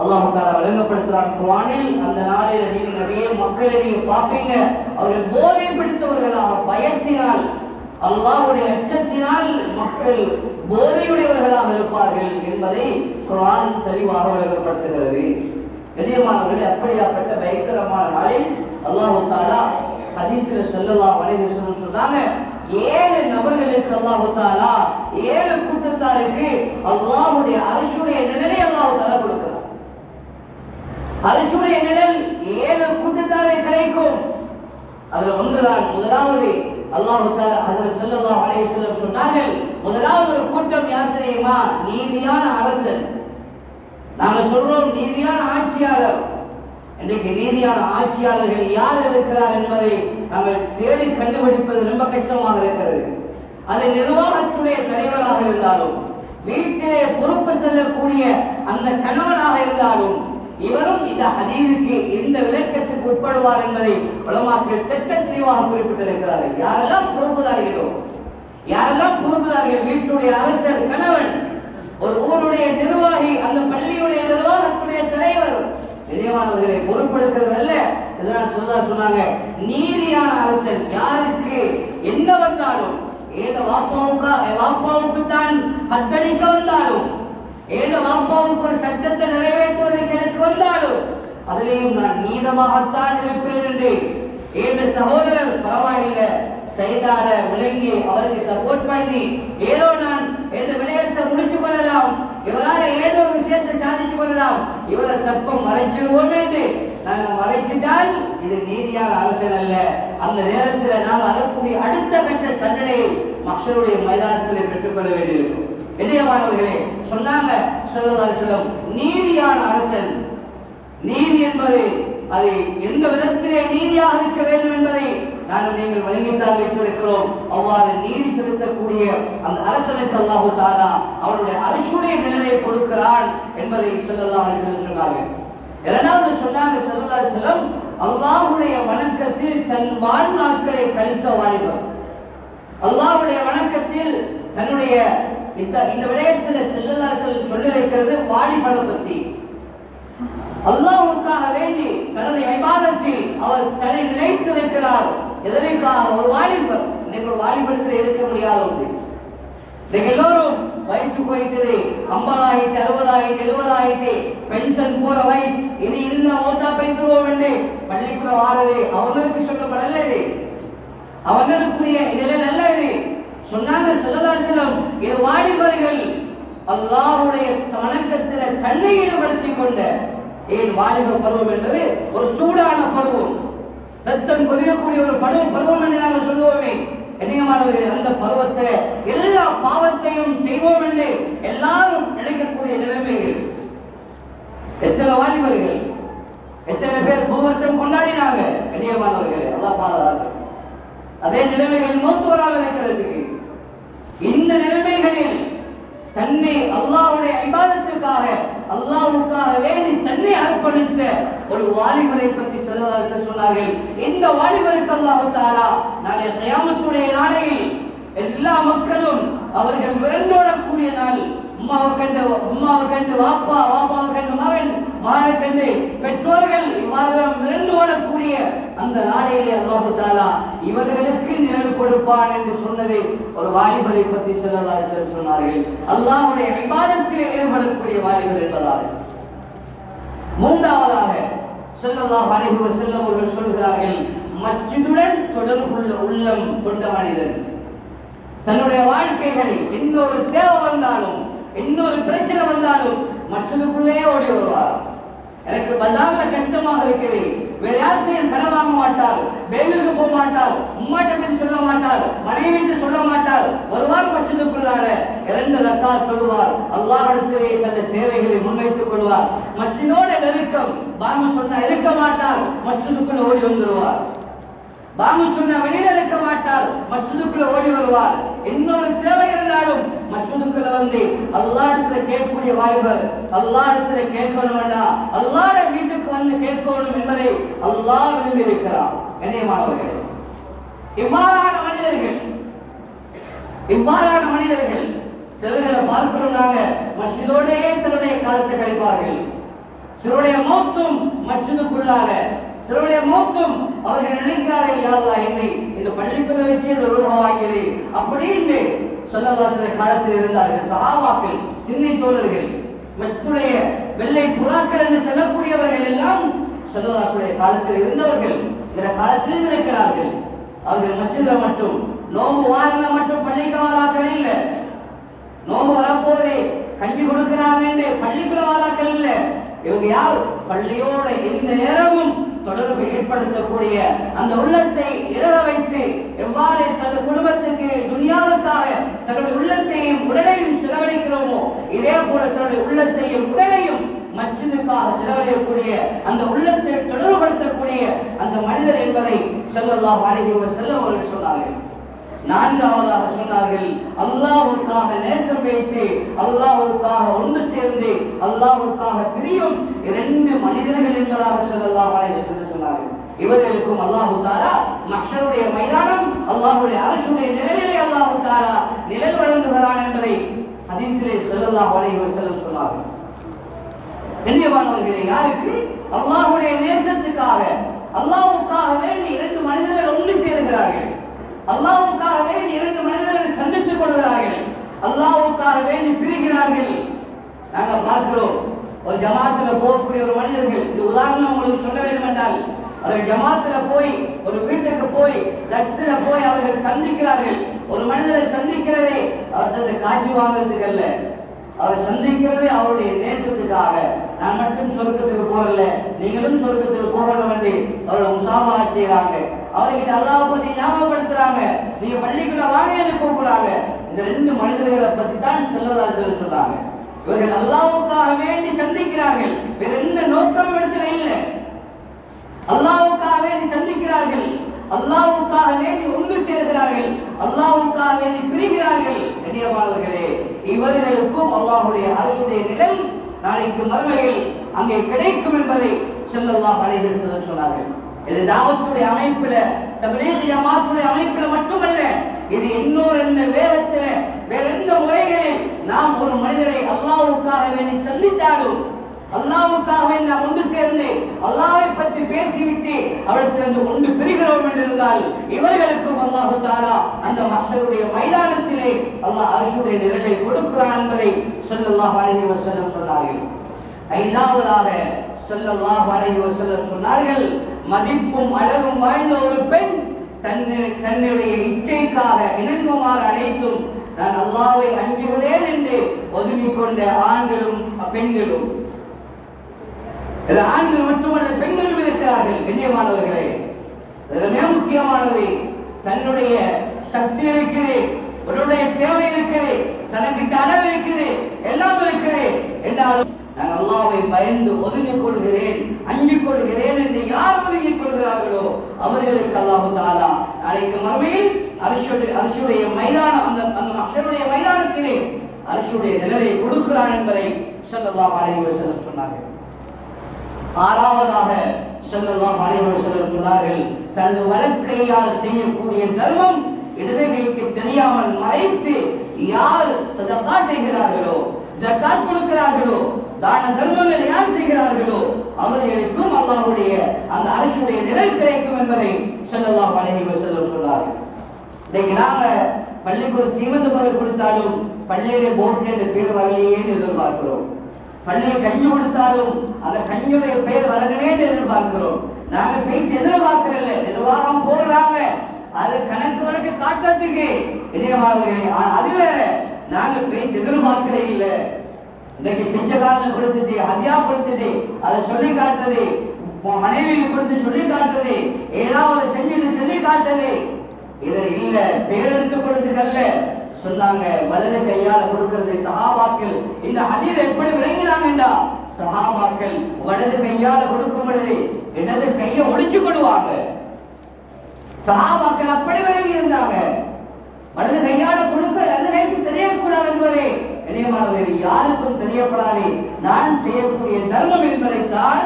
அல்லாஹ் தாலா விளங்கப்படுத்துறான். குரானில் அந்த நாளில் நீங்க நிறைய மக்களை நீங்க பார்ப்பீங்க. அவர்கள் போதை பிடித்தவர்களாக பயத்தினால் அல்லாஹ்வுடைய அச்சத்தினால் மக்கள் போதையுடையவர்களாக இருப்பார்கள் என்பதை குரான் தெளிவாக விளங்கப்படுத்துகிறது. கண்ணியமானவர்களே அப்படியாப்பட்ட பயங்கரமான நாளில் அல்லாஹ் தாலா ஹதீஸ்ல செல்லலா அலைஹி சொன்னாங்க ஏழு நபர்களுக்கு அல்லாஹு தாலா ஏழு கூட்டத்தாருக்கு அல்லாஹுடைய அரசுடைய நிலையை அல்லாஹு தாலா கொடுக்கிறார் அரசுடைய நிழல் ஏழு கூட்டத்தாரை கிடைக்கும். அதுல ஒன்றுதான் முதலாவது அல்லாஹ் தாலா ஹஜரத் ஸல்லல்லாஹு அலைஹி சொன்னார்கள் முதலாவது ஒரு கூட்டம் யார் தெரியுமா? நீதியான அரசன். நாங்க சொல்றோம் நீதியான ஆட்சியாளர். இன்றைக்கு நீதியான ஆட்சியாளர்கள் யார் இருக்கிறார் என்பதை நாங்கள் தேடி கண்டுபிடிப்பது ரொம்ப கஷ்டமாக இருக்கிறது. அது நிர்வாகத்துடைய தலைவராக இருந்தாலும் வீட்டிலே பொறுப்பு செல்லக்கூடிய அந்த கணவனாக இருந்தாலும் இவரும் இந்த ஹதீஸுக்கு இந்த விளக்கத்துக்கு உட்படுவார் என்பதை உலமாக்கள் திட்ட தெளிவாக குறிப்பிட்டிருக்கிறார்கள். யாரெல்லாம் பொறுப்புதாரிகளோ யாரெல்லாம் பொறுப்புதாரிகள் வீட்டுடைய அரசர் கணவன் ஒரு ஊருடைய நிர்வாகி அந்த பள்ளியுடைய நிர்வாகத்துடைய தலைவர். நினைவானவர்களை பொறுப்படுத்துறது அல்ல இதனால் சொல்ல சொன்னாங்க நீதியான அரசன் யாருக்கு? என்ன வந்தாலும் ஏத வாப்பாவுக்கு வாப்பாவுக்கு தான் பத்தடிக்க வந்தாலும் ஏழு வாப்பாவுக்கு ஒரு சட்டத்தை நிறைவேற்றுவதற்கு எனக்கு வந்தாலும் அதிலேயும் நான் நீதமாகத்தான் இருப்பேன் என்று. ஏழு சகோதரர் பரவாயில்லை. சைடால விளங்கி அவருக்கு சப்போர்ட் பண்ணி ஏதோ நான் இந்த விடயத்தை முடித்துக் கொள்ளலாம். இவரால் ஏதோ விஷயத்தை சாதித்துக் கொள்ளலாம். இவரை தப்ப மறைச்சிடுவோம் என்று. நாங்கள் மறைச்சிட்டால் இது நீதியான அரசன் அல்ல. அந்த நேரத்தில் நாம் அதற்குரிய அடுத்த கட்ட தண்டனையை மக்களுடைய மைதானத்தில் பெற்றுக்கொள்ள வேண்டியிருக்கும். இணையமானவர்களே சொன்னாங்க சொல்லதாக சொல்லும் நீதியான அரசன். நீதி என்பது அது எந்த விதத்திலே நீதியாக இருக்க நாங்கள் நீங்கள் வழங்கித்தான் வைத்திருக்கிறோம் அவ்வாறு நீதி செலுத்தக்கூடிய அந்த அரசனுக்கு அல்லாஹு தாலா அவனுடைய அரசுடைய நிலையை கொடுக்கிறான் என்பதை சொல்லலாம் சொன்னாங்க இரண்டாவது சொன்னாங்க ஸல்லல்லாஹு செல்லம் அல்லாஹுடைய வணக்கத்தில் தன் வாழ்நாட்களை கழித்த வாலிபர். அல்லாஹுடைய வணக்கத்தில் தன்னுடைய இந்த இந்த விடயத்தில் செல்லல்லா செல்லம் வஸல்லம் சொல்லி வைக்கிறது வாலிபனை பற்றி அல்லாஹுக்காக வேண்டி தனது விவாதத்தில் அவர் தன்னை எதனை காரணம் ஒரு வாலிபர். இன்னைக்கு ஒரு வாலிபத்தில் இருக்க முடியாத ஒன்று இன்னைக்கு எல்லோரும் வயசு போயிட்டது. ஐம்பதாயிரத்தி அறுபதாயிரத்தி எழுபதாயிரத்தி. பென்ஷன் போற வயசு. இனி இருந்த மோட்டா பெய்துவோம் என்று பள்ளிக்கூட வாரது. அவர்களுக்கு சொல்லப்படல இது. அவர்களுக்குரிய நிலை நல்ல இது. சொன்னாங்க செல்லதாசலம் இது வாலிபர்கள் அல்லாருடைய வணக்கத்தில் தன்னை ஈடுபடுத்திக் கொண்ட. ஏன் வாலிப பருவம் என்பது ஒரு சூடான பருவம். ரத்தம் கொதிக்கக்கூடிய ஒரு பருவம் பருவம் என்று நாங்கள் சொல்லுவோமே. கண்ணியமானவர்களே அந்த பருவத்தில் எல்லா பாவத்தையும் செய்வோம் என்று எல்லாரும் நினைக்கக்கூடிய நிலைமைகள் எத்தனை வாலிபர்கள் எத்தனை பேர் புது வருஷம் கொண்டாடினாங்க கண்ணியமானவர்களே எல்லாம் பாதுகாப்பு அதே நிலைமைகள் மூத்து இருக்கிறதுக்கு. இந்த நிலைமைகளில் தன்னை அல்லாவுடைய இபாதத்திற்காக அல்லாஹ்வுக்காக வேண்டி தன்னை அர்ப்பணித்த ஒரு வாலிபரை பற்றி செல்வார்கள் சொன்னார்கள். இந்த வாலிபருக்கு அல்லாஹ் தாலா நாளைய தயாமத்துடைய நாளையில் எல்லா மக்களும் அவர்கள் விரண்டோடக்கூடிய நாள் உம்மாவை கண்டு உம்மாவை கண்டு வாப்பா வாப்பாவை கண்டு மகன் மகனை கண்டு பெற்றோர்கள் இவ்வாறு விரண்டு ஓடக்கூடிய அந்த நாளையிலே அல்லாஹு தாலா இவர்களுக்கு நிழல் கொடுப்பான் என்று சொன்னதை ஒரு வாலிபரை பற்றி செல்லதாக சொன்னார்கள். அல்லாஹுடைய விவாதத்தில் ஈடுபடக்கூடிய வாலிபர் என்பதாக மூன்றாவதாக செல்லல்லா வாலிபர் செல்லம் அவர்கள் சொல்கிறார்கள் மச்சிதுடன் தொடர்புள்ள உள்ளம் கொண்ட மனிதன். தன்னுடைய வாழ்க்கைகளை எந்த ஒரு தேவை வந்தாலும் எந்த ஒரு பிரச்சனை வந்தாலும் மற்றதுக்குள்ளே ஓடி வருவார். எனக்கு பஜார்ல கஷ்டமாக இருக்குது. வேற யார்கிட்டையும் கடன் வாங்க மாட்டார் பேங்குக்கு போக மாட்டார் உம்மாட்டம் சொல்ல மாட்டார் மனைவி சொல்ல மாட்டார். வருவார் மசிதுக்குள்ளார இரண்டு ரத்தா சொல்லுவார் அல்லாஹ் இடத்திலே தன்னுடைய தேவைகளை முன்வைத்துக் கொள்வார். மசிதோட நெருக்கம் பாங்க சொன்னா இருக்க மாட்டார் மசிதுக்குள்ள ஓடி வந்துருவார். பாங்கு சொன்னா வெளியில இருக்க மாட்டார் மசிதுக்குள்ள ஓடி வருவார். இன்னொரு தேவை இருந்தாலும் மசூதுக்குள்ள வந்து அல்லா இடத்துல கேட்கக்கூடிய வாலிபர் அல்லா இடத்துல கேட்கணும் வேண்டாம். அல்லாட வீட்டுக்கு வந்து கேட்கணும் என்பதை அல்லா விரும்பி இருக்கிறார் கண்ணியமானவர்களே இவ்வாறான மனிதர்கள் இவ்வாறான மனிதர்கள் சிலர்களை பார்க்கிறோம் நாங்க. மசிதோடே தன்னுடைய காலத்தை கழிப்பார்கள். சிலருடைய மௌத்தும் மசிதுக்குள்ளாக சிலருடைய நோக்கம் அவர்கள் நினைக்கிறார்கள் யாரா என்னை இந்த பள்ளிக்குள்ள வச்சு உருவாகிறது அப்படின்னு சொல்லலாம் காலத்தில் இருந்தார்கள். சஹாபாக்கள் திண்ணை தோழர்கள் மஸ்ஜிதுடைய வெள்ளை புறாக்கள் என்று சொல்லக்கூடியவர்கள் எல்லாம் சொல்லதாசுடைய காலத்தில் இருந்தவர்கள். சில காலத்தில் இருக்கிறார்கள். அவர்கள் மசித மட்டும் நோம்பு வாரங்க மட்டும் பள்ளிக்கு வாராக்கள் இல்லை. நோம்பு வரப்போதே கஞ்சி கொடுக்கிறாங்க என்று பள்ளிக்குள்ள வாராக்கள் இல்லை. இவங்க யார்? பள்ளியோட எந்த நேரமும் தொடர்பு ஏற்படுத்தக்கூடிய அந்த உள்ளத்தை இழக வைத்து எவ்வாறு தனது குடும்பத்துக்கு துனியாவுக்காக தன்னுடைய உள்ளத்தையும் உடலையும் செலவழிக்கிறோமோ இதே போல தன்னுடைய உள்ளத்தையும் உடலையும் மச்சினுக்காக செலவழியக்கூடிய அந்த உள்ளத்தை தொடர்புபடுத்தக்கூடிய அந்த மனிதர் என்பதை செல்லல்லாம் அழகிய செல்லம் அவர்கள் சொன்னார்கள். நான்காவதாக சொன்னார்கள். அல்லாவுக்காக நேசம் வைத்து அல்லாவுக்காக ஒன்று சேர்ந்து அல்லாவுக்காக பிரியும் இரண்டு மனிதர்கள் என்பதாக சொல்லலாம் என்று சொன்னார்கள். இவர்களுக்கும் அல்லாஹு தாலா மக்களுடைய மைதானம் அல்லாஹுடைய அரசுடைய நிழலிலே அல்லாஹு தாலா நிழல் வழங்குகிறான் என்பதை அதிசிலே ஸல்லல்லாஹு அலைஹி வஸல்லம் சொன்னார்கள். கண்ணியமானவர்களே யாருக்கு? அல்லாஹுடைய நேசத்துக்காக அல்லாஹ்வுக்காக வேண்டி இரண்டு மனிதர்கள் ஒன்று சேருகிறார்கள். அல்லாவுக்காக வேண்டி இரண்டு மனிதர்கள் சந்தித்துக் கொள்கிறார்கள். அல்லாவுக்காக வேண்டி பிரிகிறார்கள். நாங்கள் பார்க்கிறோம். ஒரு ஜமாத்துல போகக்கூடிய ஒரு மனிதர்கள் இது உதாரணம் உங்களுக்கு சொல்ல வேண்டும் என்றால் அவர்கள் ஜமாத்துல போய் ஒரு வீட்டுக்கு போய் தஸ்தில போய் அவர்கள் சந்திக்கிறார்கள். ஒரு மனிதரை சந்திக்கிறதே அவர்கிட்ட காசு வாங்குறதுக்கு அல்ல. அவர் சந்திக்கிறதே அவருடைய தேசத்துக்காக. நான் மட்டும் சொர்க்கத்துக்கு போறல நீங்களும் சொர்க்கத்துக்கு போகணும் வேண்டி அவரோட உசாபா செய்கிறாங்க. அவர்கிட்ட அல்லாஹ் பத்தி ஞாபகப்படுத்துறாங்க. நீங்க பள்ளிக்குள்ள வாங்க என்று கூப்பிடுறாங்க. இந்த ரெண்டு மனிதர்களை பத்தி தான் செல்லதாசல் சொல்றாங்க இவர்கள் அல்லாவுக்காக வேண்டி சந்திக்கிறார்கள். வேற எந்த நோக்கம் இடத்துல இல்லை. அல்லாஹ்வுக்காக வேண்டி சந்திக்கிறார்கள். அல்லாவுக்காக வேண்டி ஒன்று சேர்கிறார்கள் அல்லாவுக்காக வேண்டி பிரிகிறார்கள். கண்ணியமானவர்களே இவர்களுக்கும் அல்லாஹுடைய அரசுடைய நிழல் நாளைக்கு மறுமையில் அங்கே கிடைக்கும் என்பதை செல்லல்லா அலைஹி சொன்னார்கள். இது தாவத்துடைய அமைப்புல தமிழக ஜமாத்துடைய அமைப்புல மட்டுமல்ல இது இன்னொரு என்ன வேதத்துல வேற எந்த முறைகளில் நாம் ஒரு மனிதரை அல்லாவுக்காக வேண்டி சந்தித்தாலும் அல்லாவுக்காக வேண்டி நாம் ஒன்று சேர்ந்து அல்லாவை பற்றி பேசிவிட்டு அவரிடத்திலிருந்து ஒன்று பிரிகிறோம் என்றிருந்தால் இவர்களுக்கும் அல்லாஹு தாலா அந்த மக்களுடைய மைதானத்திலே அல்லாஹ் அரசுடைய நிழலை கொடுக்கிறான் என்பதை சொல்லல்லாஹ் அழகி வசல்லம் சொன்னார்கள். ஐந்தாவதாக சொல்லல்லாஹ் அழகி வசல்லம் சொன்னார்கள் மதிப்பும் அழகும் வாய்ந்த ஒரு பெண் தன்னை தன்னுடைய இச்சைக்காக இணங்குமாறு அனைத்தும் நான் அல்லாவை அஞ்சுகிறேன் என்று ஒதுங்கிக் கொண்ட ஆண்களும் பெண்களும். இது ஆண்கள் மட்டுமல்ல பெண்களும் இருக்கிறார்கள் கண்ணியமானவர்களே. இது மிக முக்கியமானது. தன்னுடைய சக்தி இருக்குது உன்னுடைய தேவை இருக்குது தனக்கு அளவு இருக்குது எல்லாம் இருக்குது என்றாலும் நான் அல்லாவை பயந்து ஒதுங்கிக் கொள்கிறேன் அஞ்சிக் கொள்கிறேன் என்று யார் ஒதுங்கிக் கொள்கிறார்களோ அவர்களுக்கு அல்லாஹு தாலா நாளைக்கு மறுமையில் அரசுடைய அரசுடைய மைதானம் அந்த அந்த மக்களுடைய மைதானத்திலே அரசுடைய நிழலை கொடுக்கிறான் என்பதை ஸல்லல்லாஹு அலைஹி செல்ல சொன்னார்கள். ஆறாவதாக ஸல்லல்லாஹு அலைஹி செல்ல சொன்னார்கள் தனது வழக்கையால் செய்யக்கூடிய தர்மம் இடது கைக்கு தெரியாமல் மறைத்து யார் சதகா செய்கிறார்களோ ஜக்காத் கொடுக்கிறார்களோ தான தர்மங்கள் யார் செய்கிறார்களோ அவர்களுக்கும் அல்லாஹுடைய அந்த அரசுடைய நிழல் கிடைக்கும் என்பதை செல்லல்லா பழகி வஸல்லம் சொன்னார்கள். இன்னைக்கு நாங்க பள்ளிக்கு ஒரு சீமந்த பொருள் கொடுத்தாலும் பள்ளியிலே போட்டு என்ற பேர் வரலையேன்னு எதிர்பார்க்கிறோம். பள்ளியில் கஞ்சி கொடுத்தாலும் அந்த கஞ்சியுடைய பெயர் வரணுமே எதிர்பார்க்கிறோம். நாங்க போயிட்டு எதிர்பார்க்கறதில்ல நிர்வாகம் போடுறாங்க. அது கணக்கு வழக்கு காட்டுறதுக்கு இணையமானவர்களே அது வேற. நாங்க போயிட்டு எதிர்பார்க்கவே இல்லை. இன்னைக்கு பிச்சைக்காரன் கொடுத்துட்டு அதியா கொடுத்துட்டு அதை சொல்லி காட்டுது மனைவியை கொடுத்து சொல்லி காட்டுறது ஏதாவது செஞ்சுட்டு சொல்லி காட்டுது இது இல்ல பேரெடுத்து கொடுத்துக்கல்ல சொன்னாங்க வலது கையால கொடுக்கிறது சகாபாக்கள். இந்த ஹதீஸ் எப்படி விளங்கினாங்கடா சகாபாக்கள் வலது கையால கொடுக்கும் பொழுது இடது கையை ஒடிச்சு கொள்வாங்க. சகாபாக்கள் அப்படி விளங்கி இருந்தாங்க வலது கையால கொடுக்க இடது கைக்கு தெரியக்கூடாது என்பதே இணையமானவர்கள் யாருக்கும் தெரியப்படாதே. நான் செய்யக்கூடிய தர்மம் என்பதைத்தான்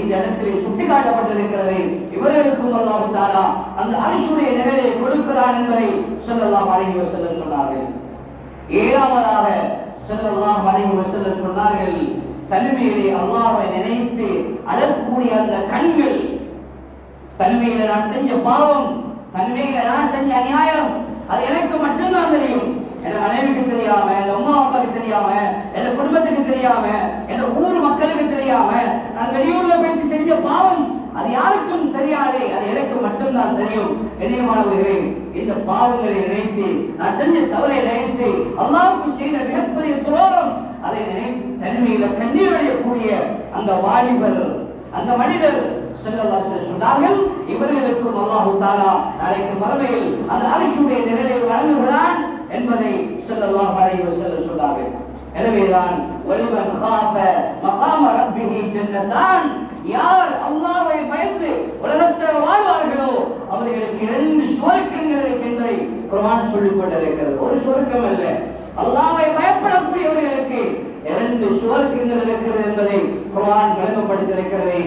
இந்த இடத்திலே சுட்டிக்காட்டப்பட்டிருக்கிறது. இவர்களுக்கும் அல்லாஹ் தாலா அந்த அரசுடைய நிலையை கொடுக்கிறான் என்பதை சொல்லலாம் அலைஹி செல்ல சொன்னார்கள். ஏழாவதாக செல்லலாம் அலைஹி செல்ல சொன்னார்கள் தனிமையிலே அல்லாவை நினைத்து அழக்கூடிய அந்த கண்கள் தனிமையில நான் செஞ்ச பாவம் தனிமையில நான் செஞ்ச அநியாயம் அது எனக்கு மட்டும்தான் தெரியும். என மனைவிக்கு தெரியாம என் அம்மா அப்பாவுக்கு தெரியாம என் குடும்பத்துக்கு தெரியாம என் ஊர் மக்களுக்கு தெரியாம நான் வெளியூர்ல போயிட்டு செஞ்ச பாவம் அது யாருக்கும் தெரியாது அது எனக்கு மட்டும்தான் தெரியும். கண்ணியமானவர்களே இந்த பாவங்களை நினைத்து நான் செஞ்ச தவறை நினைத்து அல்லாவுக்கு செய்த மிகப்பெரிய துரோகம் அதை நினைத்து தனிமையில கண்ணீர் அடையக்கூடிய அந்த வாலிபர் அந்த மனிதர் ஸல்லல்லாஹு சொன்னார்கள் இவர்களுக்கும் அல்லாஹு தாரா நாளைக்கு மறுமையில் அந்த அரிசுடைய நிலையை வழங்குகிறான். என்பதை ஸல்லல்லாஹு அலைஹி செல்ல சொன்னார்கள். எனவேதான் ஒலிவன் காப்ப மகாம ரப்பிஹி ஜன்னத்தான். யார் அல்லாவை பயந்து உலகத்தில் வாழ்வார்களோ அவர்களுக்கு இரண்டு சுவர்க்கங்கள் இருக்கின்றதை குரான் சொல்லிக் கொண்டிருக்கிறது. ஒரு சுவர்க்கம் அல்ல. அல்லாவை பயப்படக்கூடியவர்களுக்கு இரண்டு சுவர்க்கங்கள் இருக்கிறது என்பதை குரான் விளங்கப்படுத்தியிருக்கிறது.